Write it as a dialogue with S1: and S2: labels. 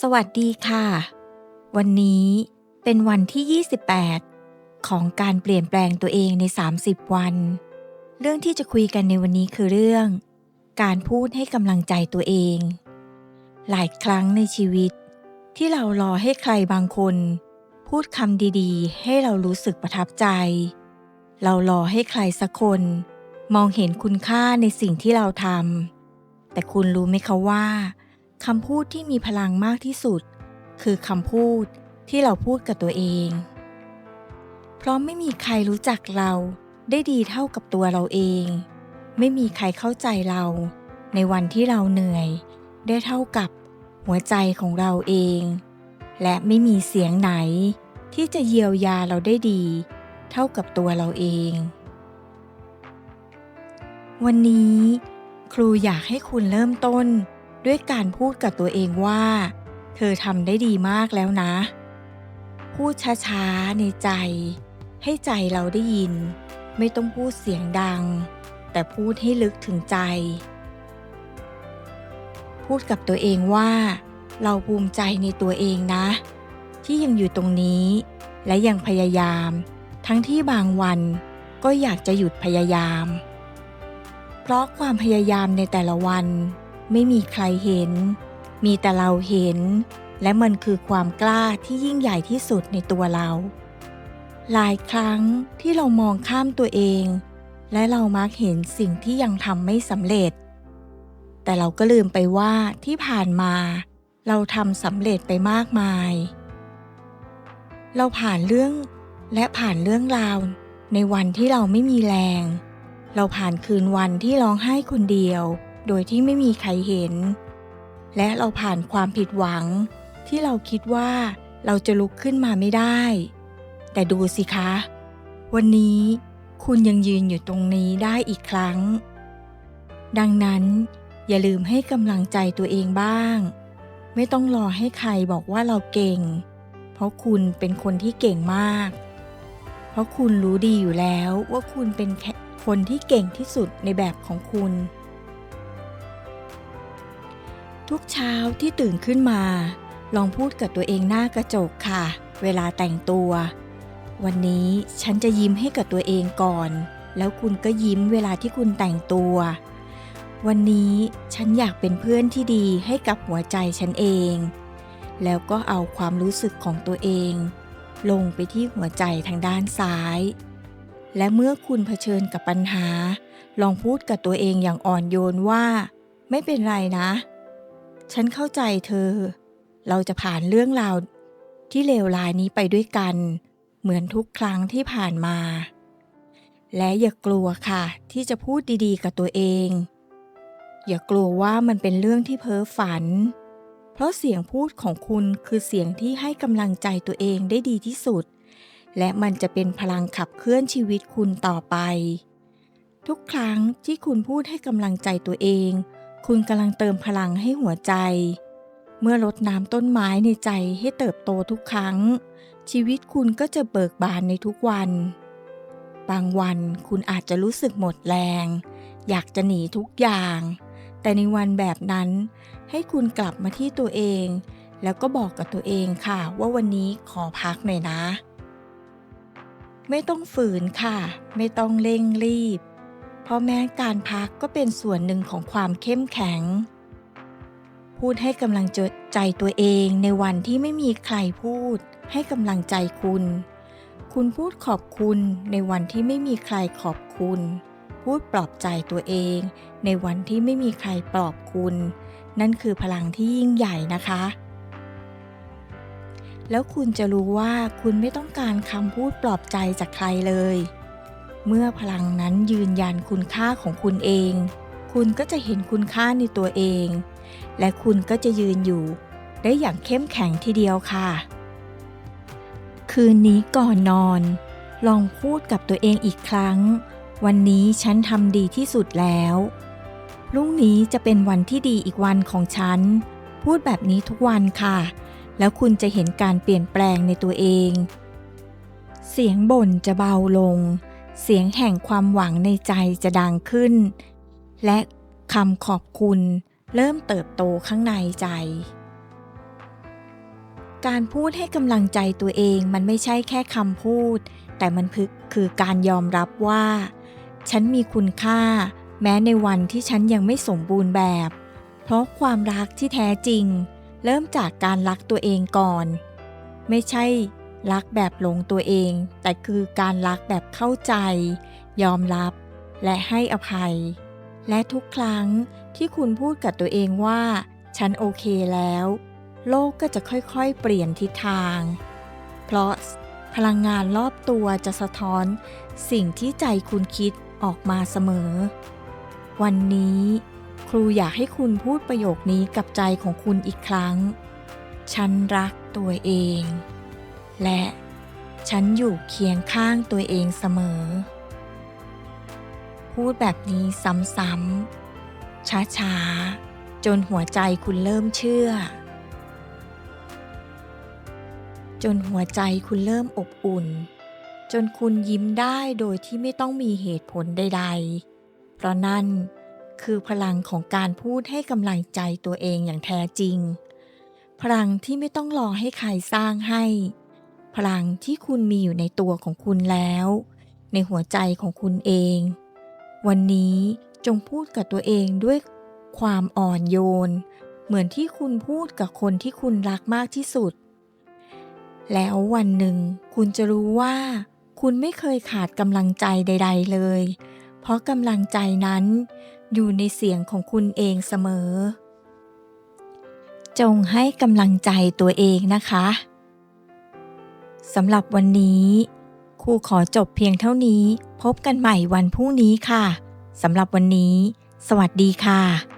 S1: สวัสดีค่ะ วันนี้เป็นวันที่ 28 ของการเปลี่ยนแปลงตัวเองใน 30 วัน เรื่องที่จะคุยกันในวันนี้คือเรื่อง การพูดให้กำลังใจตัวเอง หลายครั้งในชีวิต ที่เรารอให้ใครบางคน พูดคำดีๆ ให้เรารู้สึกประทับใจ เรารอให้ใครสักคน มองเห็นคุณค่าในสิ่งที่เราทำแต่คุณรู้ไหมคะว่า คำพูดที่มีพลังมากที่สุด คือคำพูดที่เราพูดกับตัวเอง เพราะไม่มีใครรู้จักเราได้ดีเท่ากับตัวเราเอง ไม่มีใครเข้าใจเรา ในวันที่เราเหนื่อย ได้เท่ากับหัวใจของเราเอง และไม่มีเสียงไหน ที่จะเยียวยาเราได้ดี เท่ากับตัวเราเอง วันนี้ ครูอยากให้คุณเริ่มต้น ด้วยการพูดกับตัวเองว่า เธอทำได้ดีมากแล้วนะ พูดช้าๆในใจ ให้ใจเราได้ยิน ไม่ต้องพูดเสียงดัง แต่พูดให้ลึกถึงใจ พูดกับตัวเองว่า เราภูมิใจในตัวเองนะ ที่ยังอยู่ตรงนี้ และยังพยายาม ทั้งที่บางวันก็อยากจะหยุดพยายาม เพราะความพยายามในแต่ละวัน ไม่มีใครเห็น มีแต่เราเห็น และมันคือความกล้าที่ยิ่งใหญ่ที่สุดในตัวเรา หลายครั้งที่เรามองข้ามตัวเอง และเรามักเห็นสิ่งที่ยังทำไม่สำเร็จ แต่เราก็ลืมไปว่าที่ผ่านมา เราทำสำเร็จไปมากมาย เราผ่านเรื่องและผ่านเรื่องราวในวันที่เราไม่มีแรง เราผ่านคืนวันที่ร้องไห้คนเดียว โดยที่ไม่มีใครเห็น และเราผ่านความผิดหวัง ที่เราคิดว่าเราจะลุกขึ้นมาไม่ได้ แต่ดูสิคะ วันนี้คุณยังยืนอยู่ตรงนี้ได้อีกครั้ง ดังนั้นอย่าลืมให้กำลังใจตัวเองบ้าง ไม่ต้องรอให้ใครบอกว่าเราเก่ง เพราะคุณเป็นคนที่เก่งมาก เพราะคุณรู้ดีอยู่แล้วว่าคุณเป็นคนที่เก่งที่สุดในแบบของคุณ ทุกเช้าที่ตื่นขึ้นมา ลองพูดกับตัวเองหน้ากระจกค่ะ เวลาแต่งตัว วันนี้ฉันจะยิ้มให้กับตัวเองก่อน แล้วคุณก็ยิ้มเวลาที่คุณแต่งตัว วันนี้ฉันอยากเป็นเพื่อนที่ดีให้กับหัวใจฉันเอง แล้วก็เอาความรู้สึกของตัวเอง ลงไปที่หัวใจทางด้านซ้าย และเมื่อคุณเผชิญกับปัญหา ลองพูดกับตัวเองอย่างอ่อนโยนว่า ไม่เป็นไรนะ ฉันเข้าใจเธอ เราจะผ่านเรื่องราวที่เลวร้ายนี้ไปด้วยกัน เหมือนทุกครั้งที่ผ่านมา และอย่ากลัวค่ะ ที่จะพูดดีๆ กับตัวเอง อย่ากลัวว่ามันเป็นเรื่องที่เพ้อฝัน เพราะเสียงพูดของคุณคือเสียงที่ให้กำลังใจตัวเองได้ดีที่สุด และมันจะเป็นพลังขับเคลื่อนชีวิตคุณต่อไป ทุกครั้งที่คุณพูดให้กำลังใจตัวเอง คุณกำลังเติมพลังให้หัวใจ เมื่อลดน้ำต้นไม้ในใจให้เติบโตทุกครั้ง ชีวิตคุณก็จะเบิกบานในทุกวัน บางวันคุณอาจจะรู้สึกหมดแรง อยากจะหนีทุกอย่าง แต่ในวันแบบนั้น ให้คุณกลับมาที่ตัวเอง แล้วก็บอกกับตัวเองค่ะ ว่าวันนี้ขอพักหน่อยนะ ไม่ต้องฝืนค่ะ ไม่ต้องเร่งรีบ เพราะแม้การพักก็เป็นส่วนหนึ่งของความเข้มแข็ง พูดให้กำลังใจตัวเองในวันที่ไม่มีใครพูด ให้กำลังใจคุณ คุณพูดขอบคุณในวันที่ไม่มีใครขอบคุณ พูดปลอบใจตัวเอง ในวันที่ไม่มีใครปลอบคุณ นั่นคือพลังที่ยิ่งใหญ่นะคะ แล้วคุณจะรู้ว่าคุณไม่ต้องการคำพูดปลอบใจจากใครเลย เมื่อพลังนั้นยืนยันคุณค่าของคุณเอง คุณก็จะเห็นคุณค่าในตัวเอง และคุณก็จะยืนอยู่ ได้อย่างเข้มแข็งทีเดียวค่ะ คืนนี้ก่อนนอน ลองพูดกับตัวเองอีกครั้ง วันนี้ฉันทำดีที่สุดแล้วพรุ่งนี้จะเป็นวันที่ดีอีกวันของฉัน พูดแบบนี้ทุกวันค่ะ แล้วคุณจะเห็นการเปลี่ยนแปลงในตัวเอง เสียงบ่นจะเบาลง เสียงแห่งความหวังในใจจะดังขึ้น และคำขอบคุณเริ่มเติบโตข้างในใจ การพูดให้กำลังใจตัวเองมันไม่ใช่แค่คำพูด แต่มันคือการยอมรับว่า ฉันมีคุณค่า แม้ในวันที่ฉันยังไม่สมบูรณ์แบบ เพราะความรักที่แท้จริง เริ่มจากการรักตัวเองก่อน ไม่ใช่ รักแบบหลงตัวเอง แต่คือการรักแบบเข้าใจ ยอมรับ และให้อภัย และทุกครั้งที่คุณพูดกับตัวเองว่า ฉันโอเคแล้ว โลกก็จะค่อยๆ เปลี่ยนทิศทาง เพราะพลังงานรอบตัวจะสะท้อน สิ่งที่ใจคุณคิดออกมาเสมอ วันนี้ ครูอยากให้คุณพูดประโยคนี้กับใจของคุณอีกครั้ง ฉันรักตัวเอง และฉันอยู่เคียงข้างตัวเองเสมอ พูดแบบนี้ซ้ำๆ ช้าๆ จนหัวใจคุณเริ่มเชื่อ จนหัวใจคุณเริ่มอบอุ่น จนคุณยิ้มได้โดยที่ไม่ต้องมีเหตุผลใด ๆ เพราะนั่นคือพลังของการพูดให้กำลังใจตัวเองอย่างแท้จริง พลังที่ไม่ต้องรอให้ใครสร้างให้ พลังที่คุณมีอยู่ในตัวของคุณแล้ว ในหัวใจของคุณเอง วันนี้จงพูดกับตัวเองด้วยความอ่อนโยน เหมือนที่คุณพูดกับคนที่คุณรักมากที่สุด แล้ววันหนึ่ง คุณจะรู้ว่า คุณไม่เคยขาดกำลังใจใด ๆ เลย เพราะกำลังใจนั้น อยู่ในเสียงของคุณเองเสมอ จงให้กำลังใจตัวเองนะคะ สำหรับวันนี้ครูขอจบเพียงเท่านี้ พบกันใหม่วันพรุ่งนี้ค่ะสำหรับวันนี้ สวัสดีค่ะ